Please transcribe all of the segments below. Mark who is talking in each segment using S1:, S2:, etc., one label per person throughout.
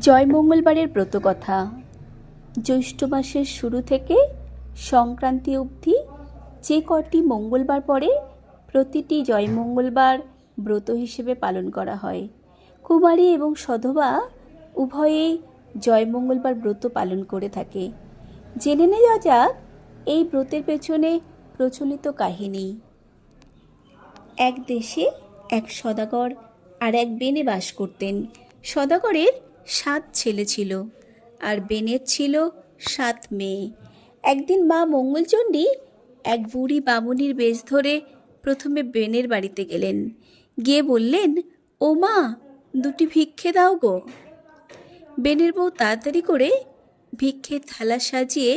S1: জয় মঙ্গলবারের ব্রতকথা। জ্যৈষ্ঠ মাসের শুরু থেকে সংক্রান্তি অবধি যে কটি মঙ্গলবার পরে প্রতিটি জয় মঙ্গলবার ব্রত হিসেবে পালন করা হয়। কুমারী এবং সধবা উভয়েই জয় মঙ্গলবার ব্রত পালন করে থাকে। জেনে নেওয়া যাক এই ব্রতের পেছনে প্রচলিত কাহিনী। এক দেশে এক সদাগর আর এক বেনে বাস করতেন। সদাগরের সাত ছেলে ছিল আর বেনের ছিল সাত মেয়ে। একদিন মা মঙ্গলচণ্ডী এক বুড়ি বামুনির বেশ ধরে প্রথমে বেনের বাড়িতে গেলেন। গিয়ে বললেন, ও মা, দুটি ভিক্ষে দাও গো। বেনের বউ তাড়াতাড়ি করে ভিক্ষের থালা সাজিয়ে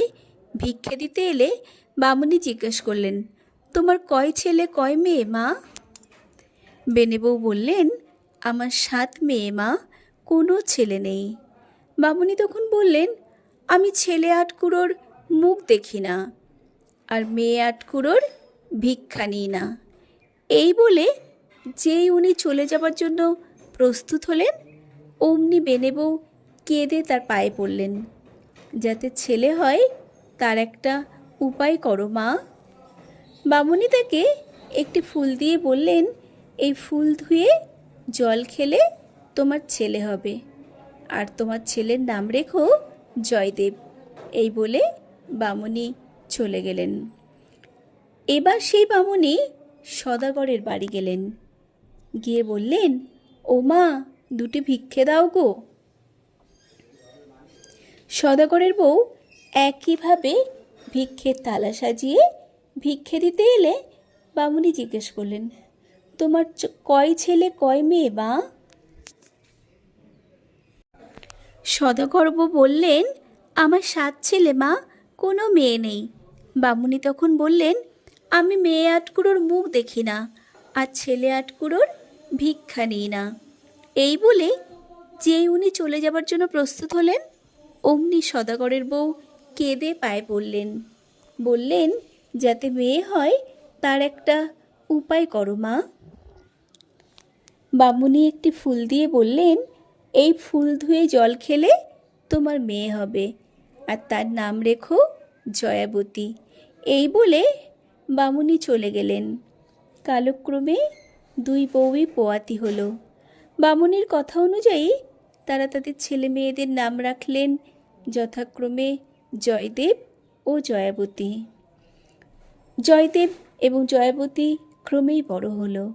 S1: ভিক্ষে দিতে এলে বামুনি জিজ্ঞেস করলেন, তোমার কয় ছেলে, কয় মেয়ে মা? বেনে বউ বললেন, আমার সাত মেয়ে মা কোনো ছেলে নেই। বামুনি তখন বললেন, আমি ছেলে আটকুড়োর মুখ দেখি না, আর মেয়ে আটকুড়োর ভিক্ষা নিই না। এই বলে যেই উনি চলে যাবার জন্য প্রস্তুত হলেন, অমনি বেনে বউ কেঁদে তার পায়ে পড়লেন। যাতে ছেলে হয়, তার একটা উপায় করো মা। বামুনি তাকে একটি ফুল দিয়ে বললেন, এই ফুল ধুয়ে জল খেলে তোমার ছেলে হবে। আর তোমার ছেলের নাম রেখো জয়দেব। এই বলে বামুনি চলে গেলেন। এবার সেই বামুনি সদাগরের বাড়ি গেলেন। গিয়ে বললেন, ও মা, দুটি ভিক্ষে দাও গো। সদাগরের বউ একইভাবে ভিক্ষের তালা সাজিয়ে ভিক্ষে দিতে এলে বামুনি জিজ্ঞেস করলেন, তোমার কয় ছেলে, কয় মেয়ে মা? সদাগর্ব বললেন, আমার সাত ছেলে মা, কোনো মেয়ে নেই। বামুনি তখন বললেন, আমি মেয়ে আটকুড়োর মুখ দেখি না, আর ছেলে আটকুড়োর ভিক্ষা নিই না। এই বলে যেই উনি চলে যাবার জন্য প্রস্তুত হলেন, অমনি সদাগরের বউ কেঁদে পায়ে পড়লেন। বললেন, যাতে মেয়ে হয়, তার একটা উপায় করো মা। বামুনি একটি ফুল দিয়ে বললেন এই ফুল ধুয়ে জল খেলে তোমার মেয়ে হবে। আর তার নাম রেখো জয়াবতী। এই বলে বামুনি চলে গেলেন। কালক্রমে দুই বউই পোয়াতি হলো। বামুনির কথা অনুযায়ী তারা তাদের ছেলে মেয়েদের নাম রাখলেন যথাক্রমে জয়দেব ও জয়াবতী। জয়দেব এবং জয়াবতী ক্রমেই বড় হলো।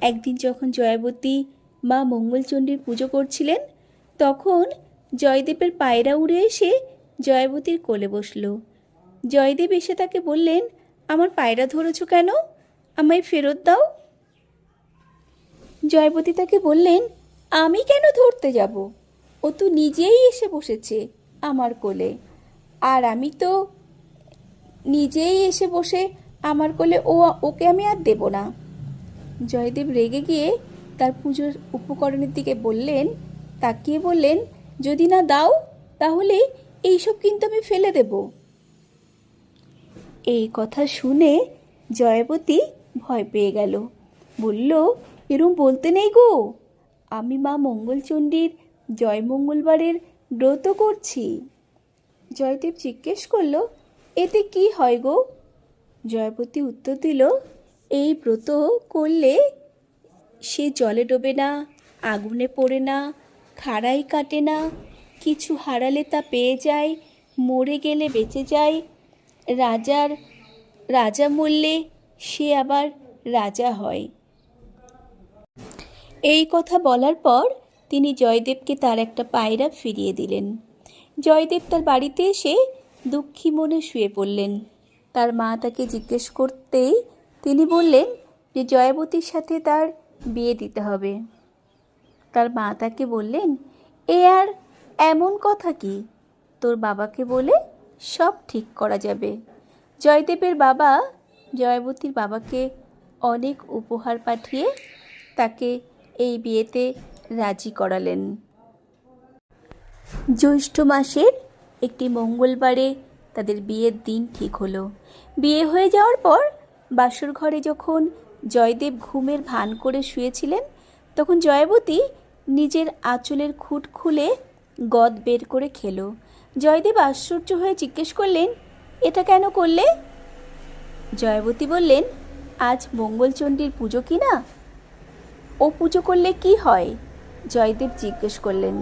S1: একদিন যখন জয়াবতী মা মঙ্গলচণ্ডীর পুজো করছিলেন, তখন জয়দেবের পায়রা উড়ে এসে জয়বতীর কোলে বসল। জয়দেব এসে তাকে বললেন, আমার পায়রা ধরেছ কেন? আমায় ফেরত দাও। জয়বতী তাকে বললেন, আমি কেন ধরতে যাব? ও তো নিজেই এসে বসেছে আমার কোলে। আর আমি তো নিজেই এসে বসে আমার কোলে ও, ওকে আমি আর দেব না। জয়দেব রেগে গিয়ে তার পুজোর উপকরণের দিকে বললেন, তাকিয়ে বললেন, যদি না দাও তাহলে এইসব কিন্তু আমি ফেলে দেব। এই কথা শুনে জয়বতী ভয় পেয়ে গেল। বলল, এরম বলতে নেই গো। আমি মা মঙ্গলচণ্ডীর জয় মঙ্গলবারের ব্রত করছি। জয়দেব জিজ্ঞেস করল, এতে কি হয় গো? জয়পতি উত্তর দিল, এই ব্রত করলে সে জলে ডোবে না, আগুনে পড়ে না, খাড়াই কাটে না। কিছু হারালে তা পেয়ে যায়, মরে গেলে বেঁচে যায়। রাজার রাজা মরলে সে আবার রাজা হয়। এই কথা বলার পর তিনি জয়দেবকে তার একটা পায়রা ফিরিয়ে দিলেন। জয়দেব তার বাড়িতে এসে দুঃখী মনে শুয়ে পড়লেন। তার মা তাকে জিজ্ঞেস করতেই তিনি বললেন যে, জয়াবতীর সাথে তার বিয়ে দিতে হবে। তার মা তাকে বললেন, এ আর এমন কথা কি? তোর বাবাকে বলে সব ঠিক করা যাবে। জয়দেবের বাবা, জয়াবতীর বাবাকে অনেক উপহার পাঠিয়ে তাকে এই বিয়েতে রাজি করালেন। জ্যৈষ্ঠ মাসের একটি মঙ্গলবারে তাদের বিয়ের দিন ঠিক হলো। বিয়ে হয়ে যাওয়ার পর বাসর ঘরে যখন জয়দেব ঘুমের ভান করে শুয়েছিলেন, তখন জয়াবতী নিজের আঁচলের খুঁট খুলে গদ বের করে খেলো। জয়দেব আশ্চর্য হয়ে জিজ্ঞেস করলেন, এটা কেন করলে? জয়বতী বললেন, আজ মঙ্গলচণ্ডীর পুজো কি না? ও পুজো করলে কি হয়? জয়দেব জিজ্ঞেস করলেন।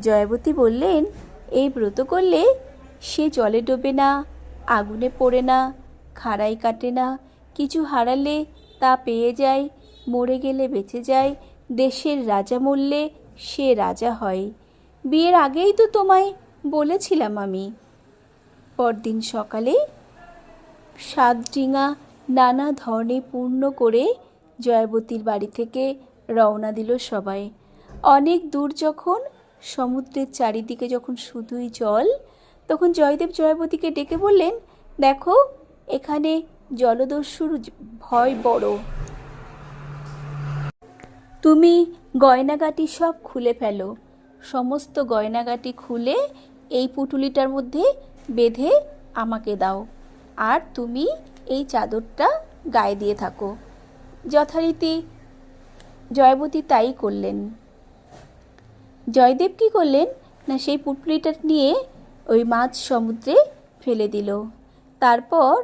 S1: জয়বতী বললেন এই ব্রত করলে সে জলে ডোবে না, আগুনে পড়ে না খাড়াই কাটে না, কিছু হারালে তা পেয়ে যায় মরে গেলে বেঁচে যায় দেশের রাজা মরলে সে রাজা হয়। বিয়ের আগেই তো তোমায় বলেছিলাম আমি। পরদিন সকালে সাত ডিঙা নানা ধরনে পূর্ণ করে জয়বতীর বাড়ি থেকে রওনা দিল সবাই। অনেক দূর যখন, সমুদ্রের চারিদিকে যখন শুধুই জল, তখন জয়দেব জয়বতীকে ডেকে বললেন, দেখো, এখানে জলদস্যুর ভয় বড়। তুমি গয়নাগাটি সব খুলে ফেলো। সমস্ত গয়নাগাটি খুলে এই পুটুলিটার মধ্যে বেঁধে আমাকে দাও। আর তুমি এই চাদরটা গায়ে দিয়ে থাকো। যথারীতি জয়বতী তাই করলেন। জয়দেব কি করলেন? না, সেই পুটুলিটা নিয়ে ওই মাছ সমুদ্রে ফেলে দিল। তারপর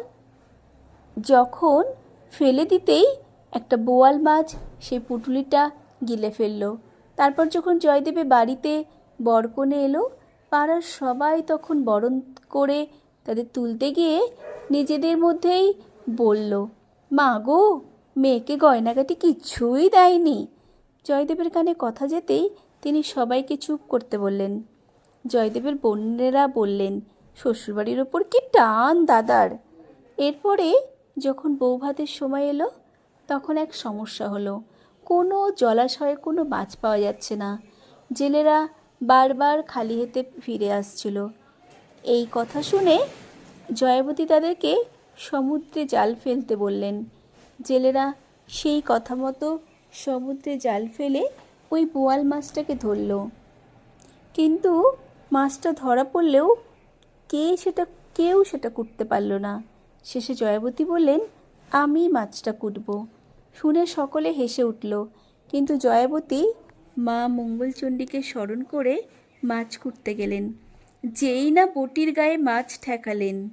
S1: যখন ফেলে দিতেই একটা বোয়াল মাছ সেই পুটুলিটা গিলে ফেলল। তারপর যখন জয়দেবে বাড়িতে বরকনে এলো, পাড়ার সবাই তখন বরণ করে তাদের তুলতে গিয়ে নিজেদের মধ্যেই বলল, মা গো, মেয়েকে গয়নাগাটি কিচ্ছুই দেয়নি। জয়দেবের কানে কথা যেতেই তিনি সবাইকে চুপ করতে বললেন। জয়দেবের বোনেরা বললেন, শ্বশুরবাড়ির ওপর কি টান দাদার? এরপরে যখন বৌভাতের সময় এলো, তখন এক সমস্যা হলো। কোনো জলাশয়ে কোনো মাছ পাওয়া যাচ্ছে না। জেলেরা বারবার খালি হেতে ফিরে আসছিল। এই কথা শুনে জয়াবতী তাদেরকে সমুদ্রে জাল ফেলতে বললেন। জেলেরা সেই কথা মতো সমুদ্রে জাল ফেলে ওই বোয়াল মাছটাকে ধরলো। কিন্তু মাছটা ধরা পড়লেও কে সেটা, কেউ সেটা কুটতে পারল না। শেষে জয়াবতী বললেন আমি মাছটা কুটব। শুনে সকলে হেসে উঠল। কিন্তু জয়াবতী মা মঙ্গলচণ্ডীকে স্মরণ করে মাছ কুটতে গেলেন। যেই না বটির গায়ে মাছ ঠেকালেন,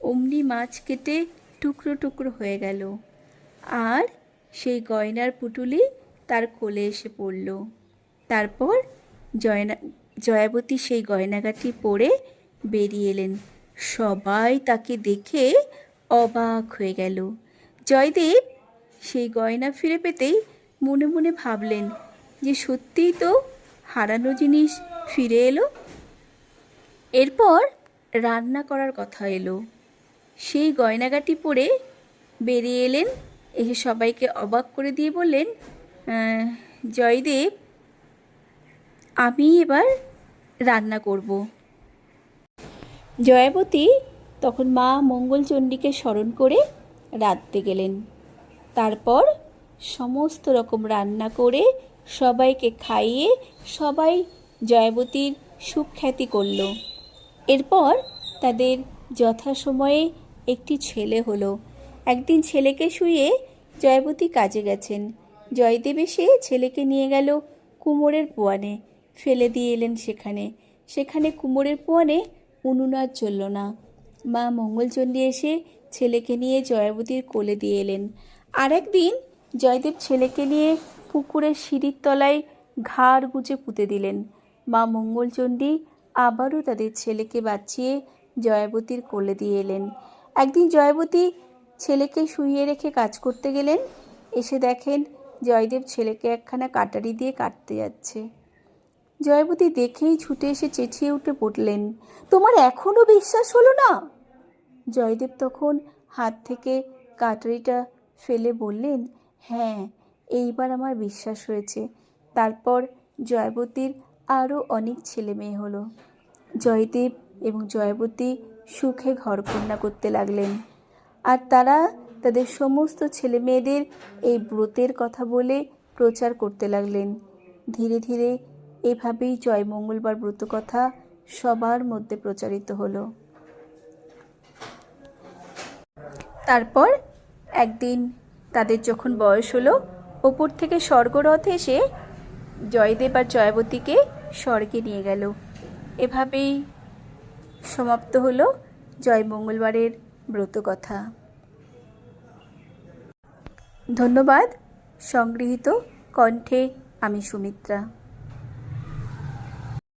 S1: অমনি মাছ কেটে টুকরো টুকরো হয়ে গেল। আর সেই গয়নার পুটুলি তার কোলে এসে পড়ল। তারপর জয়না, জয়াবতী সেই গয়নাগাটি পরে বেরিয়ে এলেন। সবাই তাকে দেখে অবাক হয়ে গেল। জয়দেব সেই গয়না ফিরে পেতেই মনে মনে ভাবলেন যে সত্যিই তো হারানো জিনিস ফিরে এলো। এরপর রান্না করার কথা এলো। সেই গয়নাগাটি পরে বেরিয়ে এলেন, এসে সবাইকে অবাক করে দিয়ে বললেন জয়দেব, আমি এবার রান্না করব। জয়াবতী তখন মা মঙ্গলচণ্ডীকে স্মরণ করে রাঁধতে গেলেন। তারপর সমস্ত রকম রান্না করে সবাইকে খাইয়ে সবাই জয়াবতীর সুখ্যাতি করল। এরপর তাদের যথাসময়ে একটি ছেলে হলো। একদিন ছেলেকে শুয়ে জয়বতী কাজে গেছেন। জয়দেব এসে ছেলেকে নিয়ে গেল কুমোরের পোয়ানে, ফেলে দিয়ে এলেন সেখানে। সেখানে কুমোরের পোয়ানে উনুন আর চলল না। মা মঙ্গলচণ্ডী এসে ছেলেকে নিয়ে জয়াবতীর কোলে দিয়ে এলেন। আর একদিন জয়দেব ছেলেকে নিয়ে পুকুরের সিঁড়ির তলায় ঘাড় গুজে পুঁতে দিলেন। মা মঙ্গলচণ্ডী আবারও তাদের ছেলেকে বাঁচিয়ে জয়াবতীর কোলে দিয়ে এলেন। একদিন জয়াবতী ছেলেকে শুইয়ে রেখে কাজ করতে গেলেন। এসে দেখেন জয়দেব ছেলেকে একখানা কাটারি দিয়ে কাটতে যাচ্ছে। জয়বতী দেখেই ছুটে এসে চেঁচিয়ে উঠে পড়লেন, তোমার এখনও বিশ্বাস হলো না? জয়দেব তখন হাত থেকে কাটারিটা ফেলে বললেন হ্যাঁ এইবার আমার বিশ্বাস হয়েছে। তারপর জয়বতীর আরও অনেক ছেলে মেয়ে হলো। জয়দেব এবং জয়বতী সুখে ঘর ঘরকন্যা করতে লাগলেন। আর তারা তাদের সমস্ত ছেলে মেয়েদের এই ব্রতের কথা বলে প্রচার করতে লাগলেন। ধীরে ধীরে এভাবেই জয় মঙ্গলবার ব্রত কথা সবার মধ্যে প্রচারিত হলো। তারপর একদিন তাদের যখন বয়স হলো, ওপর থেকে স্বর্গরথ এসে জয়দেব আর জয়বতীকে স্বর্গে নিয়ে গেল। এভাবেই সমাপ্ত হলো জয় মঙ্গলবারের ব্রতকথা। ধন্যবাদ, সংগৃহীত কণ্ঠে আমি সুমিত্রা।